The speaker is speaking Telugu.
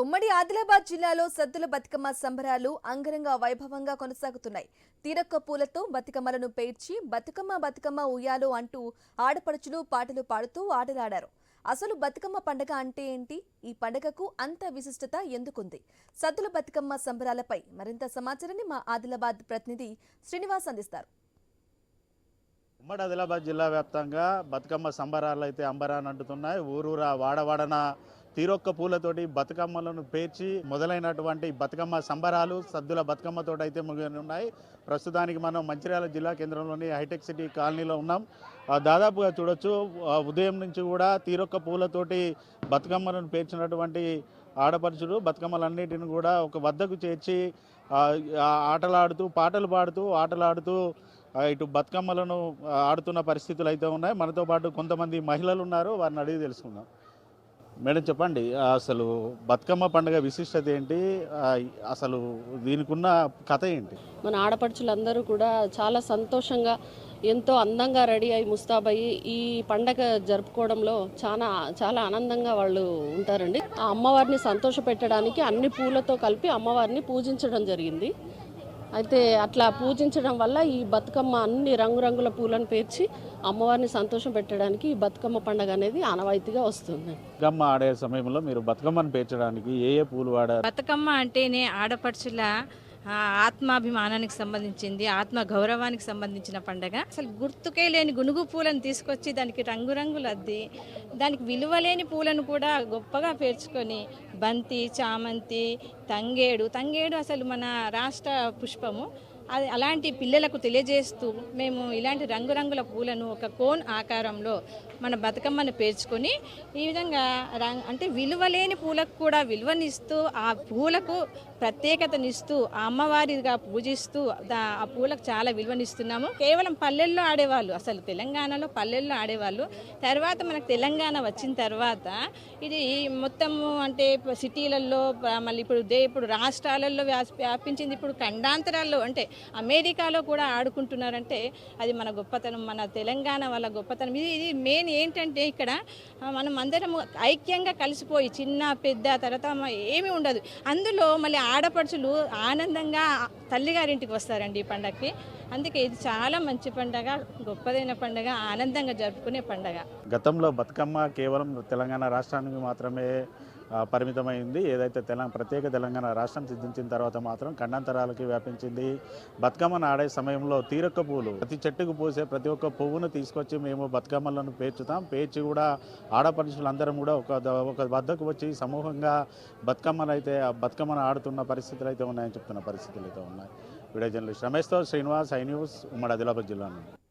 ఉమ్మడి ఆదిలాబాద్ జిల్లాలో సద్దుల బతుకమ్మ సంబరాలు అంగరంగ వైభవంగా కొనసాగుతున్నాయి. తీరొక్క పూలతో బతుకమ్మలను పేర్చి బతుకమ్మ బతుకమ్మ ఉయ్యాలో అంటూ ఆడపడుచులు పాటలు పాడుతూ ఆటలాడారు. అసలు బతుకమ్మ పండగ అంటే ఏంటి? ఈ పండగకు అంత విశిష్టత ఎందుకుంది? సద్దుల బతుకమ్మ సంబరాలపై మరింత సమాచారాన్ని మా ఆదిలాబాద్ ప్రతినిధి శ్రీనివాస్ అందిస్తారు. ఉమ్మడి ఆదిలాబాద్ జిల్లా వ్యాప్తంగా బతుకమ్మ సంబరాలు అయితే అంబరాన్ని అంటుతున్నాయి. ఊరూరా వాడవాడన తీరొక్క పూలతోటి బతుకమ్మలను పేర్చి మొదలైనటువంటి బతుకమ్మ సంబరాలు సద్దుల బతుకమ్మతో అయితే ఉన్నాయి ప్రస్తుతానికి మనం మంచిర్యాల జిల్లా కేంద్రంలోని హైటెక్ సిటీ కాలనీలో ఉన్నాం. దాదాపుగా చూడొచ్చు ఉదయం నుంచి కూడా తీరొక్క పూలతోటి బతుకమ్మలను పేర్చినటువంటి ఆడపడుచులు బతుకమ్మలన్నిటిని కూడా ఒక వద్దకు చేర్చి ఆటలాడుతూ పాటలు పాడుతూ ఆటలాడుతూ ఇటు బతుకమ్మలను ఆడుతున్న పరిస్థితులు అయితే ఉన్నాయి. మనతో పాటు కొంతమంది మహిళలు ఉన్నారు. వారిని అడిగి తెలుసుకుందాం. మేడం చెప్పండి అసలు బతుకమ్మ పండుగ విశిష్టత ఏంటి? అసలు దీనికున్న కథ ఏంటి? మన ఆడపడుచులందరూ కూడా చాలా సంతోషంగా ఎంతో అందంగా రెడీ అయి ముస్తాబయ్యి ఈ పండగ జరుపుకోవడంలో చాలా చాలా ఆనందంగా వాళ్ళు ఉంటారండి. ఆ అమ్మవారిని సంతోష పెట్టడానికి అన్ని పూలతో కలిపి అమ్మవారిని పూజించడం జరిగింది. అయితే అట్లా పూజించడం వల్ల ఈ బతుకమ్మ అన్ని రంగురంగుల పూలను పేర్చి అమ్మవారిని సంతోషం పెట్టడానికి ఈ బతుకమ్మ పండగ అనేది ఆనవాయితీగా వస్తుంది. బతుకమ్మ ఆడే సమయంలో మీరు బతుకమ్మను పేర్చడానికి ఏ ఏ పూలు వాడారు? బతుకమ్మ అంటేనే ఆడపడుచుల ఆత్మాభిమానానికి సంబంధించింది ఆత్మ గౌరవానికి సంబంధించిన పండగ. అసలు గుర్తుకే లేని గునుగు పూలను తీసుకొచ్చి దానికి రంగురంగులు అద్ది దానికి విలువలేని పూలను కూడా గొప్పగా పేర్చుకొని బంతి చామంతి తంగేడు. తంగేడు అసలు మన రాష్ట్ర పుష్పము. అది అలాంటి పిల్లలకు తెలియజేస్తూ మేము ఇలాంటి రంగురంగుల పూలను ఒక కోన్ ఆకారంలో మన బతుకమ్మను పేర్చుకొని ఈ విధంగా రం- అంటే విలువలేని పూలకు కూడా విలువనిస్తూ ఆ పూలకు ప్రత్యేకతనిస్తూ ఆ అమ్మవారిగా పూజిస్తూ దా- ఆ పూలకు చాలా విలువనిస్తున్నాము. కేవలం పల్లెల్లో ఆడేవాళ్ళు అసలు తెలంగాణలో పల్లెల్లో ఆడేవాళ్ళు తర్వాత మనకు తెలంగాణ వచ్చిన తర్వాత ఇది మొత్తము అంటే సిటీలలో మళ్ళీ ఇప్పుడు దే ఇప్పుడు రాష్ట్రాలలో వ్యాస్- వ్యాపించింది ఇప్పుడు ఖండాంతరాల్లో అంటే అమెరికాలో కూడా ఆడుకుంటున్నారంటే అది మన గొప్పతనం మన తెలంగాణ వాళ్ళ గొప్పతనం. ఇది ఇది మెయిన్ ఏంటంటే ఇక్కడ మనం అందరం ఐక్యంగా కలిసిపోయి చిన్న పెద్ద తర్వాత ఏమీ ఉండదు. అందులో మళ్ళీ ఆడపడుచులు ఆనందంగా తల్లిగారింటికి వస్తారండి ఈ పండగకి అందుకే ఇది చాలా మంచి పండగ గొప్పదైన పండగ ఆనందంగా జరుపుకునే పండగ. గతంలో బతుకమ్మ కేవలం తెలంగాణ రాష్ట్రానికి మాత్రమే పరిమితమైంది. ఏదైతే తెలంగాణ ప్రత్యేక తెలంగాణ రాష్ట్రం సిద్ధించిన తర్వాత మాత్రం ఖండాంతరాలకి వ్యాపించింది. బతుకమ్మను ఆడే సమయంలో తీరొక్క పువ్వులు ప్రతి చెట్టుకు పూసే ప్రతి ఒక్క పువ్వును తీసుకొచ్చి మేము బతుకమ్మలను పేర్చుతాం. పేర్చి కూడా ఆడపడుషులందరం కూడా ఒక ఒక వద్దకు వచ్చి సమూహంగా బతుకమ్మను అయితే ఆ బతుకమ్మను ఆడుతున్న పరిస్థితులు అయితే ఉన్నాయని చెప్తున్న పరిస్థితులు అయితే ఉన్నాయి. వీడియో జర్నలిస్ట్ రమేష్తో శ్రీనివాస్ ఐ న్యూస్ ఉమ్మడి ఆదిలాబాద్ జిల్లా నుండి.